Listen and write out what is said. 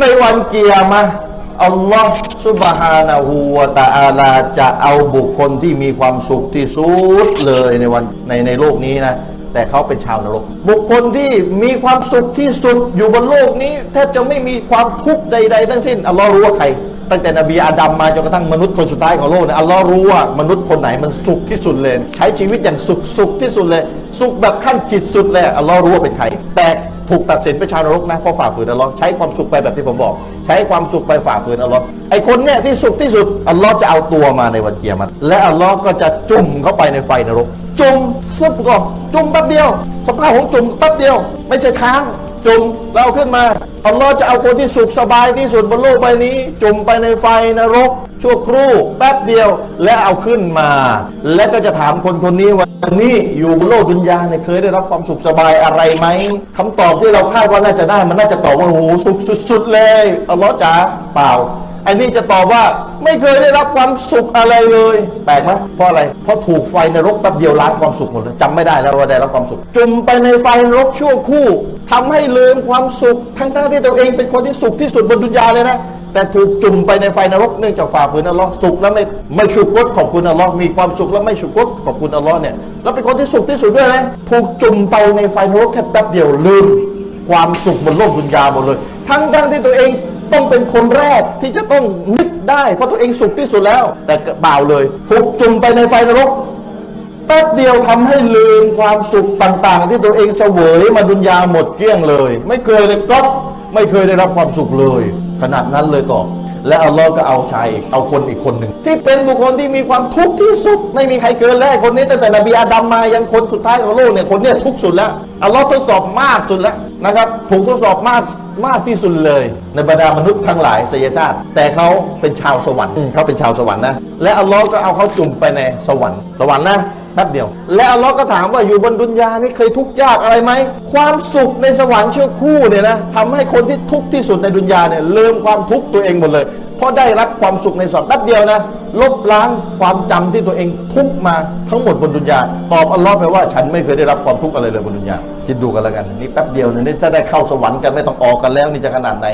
ในวันเกียร์มาอัลลอฮ์ซุบฮานะฮูวตะอาลาจะเอาบุคคลที่มีความสุขที่สุดเลยในวันในในโลกนี้นะ แต่เขาเป็นชาวนรก บุคคลที่มีความสุขที่สุดอยู่บนโลกนี้แทบจะไม่มีความทุกข์ใด ๆ ทั้งสิ้นอัลลอฮ์รู้ว่าใคร ตั้งแต่นบีอาดัมมาจนกระทั่งมนุษย์คนสุดท้ายของโลกเนี่ยอัลลอฮ์รู้ว่ามนุษย์คนไหนมันสุขที่สุดเลย ใช้ชีวิตอย่างสุขสุขที่สุดเลย สุขแบบขั้นขีดสุดเลยอัลลอฮ์รู้ว่าเป็นใครแต่ ถูกตัดสินเป็นชาวนรกนะเพราะฝ่าฝืนอัลลอฮ์ใช้ความสุขไปแบบที่ผมบอก ใช้ความสุขไปฝ่าฝืนอัลลอฮ์ไอคนเนี่ยที่สุขที่สุดอัลลอฮ์จะเอาตัวมาในวันเกียรมันและอัลลอฮ์ก็จะจุ่มเข้าไปในไฟนรก จุ่มซุบก่อนจุ่มแป๊บเดียวสภาพของจุ่มแป๊บเดียว ไม่ใช่ค้าง จุ่มแล้วเราขึ้นมาอัลลอฮ์จะเอาคนที่สุขสบายที่สุดบนโลกใบนี้ จุ่มไปในไฟนรก ชั่วครู่แป๊บเดียวและเอาขึ้นมา และก็จะถามคนคนนี้ว่านี่อยู่บนโลกดุนยาเนี่ยเคยได้รับความสุขสบายอะไรไหมคำตอบที่เราคาดว่าน่าจะได้มันน่าจะตอบว่าโอ้โหสุขสุด ๆ เลยอัลลอฮ์จ๋าเปล่า ไอ้นี่จะตอบว่าไม่เคยได้รับความสุขอะไรเลย แปลกไหมเพราะอะไร เพราะถูกไฟนรกแป๊บเดียวล้างความสุขหมดเลยจำไม่ได้แล้วว่าได้รับความสุข จุ่มไปในไฟนรกชั่วคู่ทำให้ลืมความสุข ทั้งทั้งๆที่ตัวเองเป็นคนที่สุขที่สุดบนดุนยาเลยนะแต่ถูกจุ่มไปในไฟนรกเนื่องจากฝ่าฝืนอัลลอฮ์สุขแล้วไม่ไม่ชุกรขอบคุณอัลลอฮ์มีความสุขแล้วไม่ชุกรขอบคุณอัลลอฮ์เนี่ยแล้วเป็นคนที่สุขที่สุดด้วยนะถูกจุ่มไปในไฟนรกแค่แป๊บเดียวลืม ความสุขบนโลกดุนยาหมดเลย ทั้งทั้งที่ตัวเอง ต้องเป็นคนแรกที่จะต้องนึกได้เพราะตัวเองสุขที่สุดแล้ว แต่เปล่าเลยถูกจุ่มไปในไฟนรกแป๊บเดียวทำให้ลืมความสุขต่าง ๆ ที่ตัวเองเสวยมาดุนยาหมดเกลี้ยงเลย ไม่เคยเลยก็ไม่เคยได้รับความสุขเลย ขนาดนั้นเลยต่อ และอัลลอฮ์ก็เอาชายอีกเอาคนอีกคนหนึ่งที่เป็นบุคคลที่มีความทุกข์ที่สุด ไม่มีใครเกินแล้วคนนี้ตั้งแต่นบีอาดัมมายังคนสุดท้ายของโลกเนี่ยคนเนี้ยทุกข์สุดแล้วอัลลอฮ์ทดสอบมากสุดแล้วนะครับถูกทดสอบมากมากที่สุดเลย ในบรรดามนุษย์ทั้งหลายสยชาติ แต่เขาเป็นชาวสวรรค์เขาเป็นชาวสวรรค์นะและอัลลอฮ์ก็เอาเขาจุ่มไปในสวรรค์สวรรค์นะ แป๊บเดียว และอัลลอฮ์ก็ถามว่าอยู่บนดุนยานี่เคยทุกข์ยากอะไรไหม ความสุขในสวรรค์ชั่วคู่เนี่ยนะทำให้คนที่ทุกข์ที่สุดในดุนยาเนี่ยลืมความทุกข์ตัวเองหมดเลย เพราะได้รับความสุขในสวรรค์แป๊บเดียวนะลบล้างความจำที่ตัวเองทุกข์มาทั้งหมดบนดุนยาตอบอัลลอฮ์ไปว่าฉันไม่เคยได้รับความทุกข์อะไรเลยบนดุนยาคิดดูกันแล้วกันนี่แป๊บเดียวเนี่ยนี่ถ้าได้เข้าสวรรค์กันไม่ต้องออกกันแล้วนี่จะขนาดไหน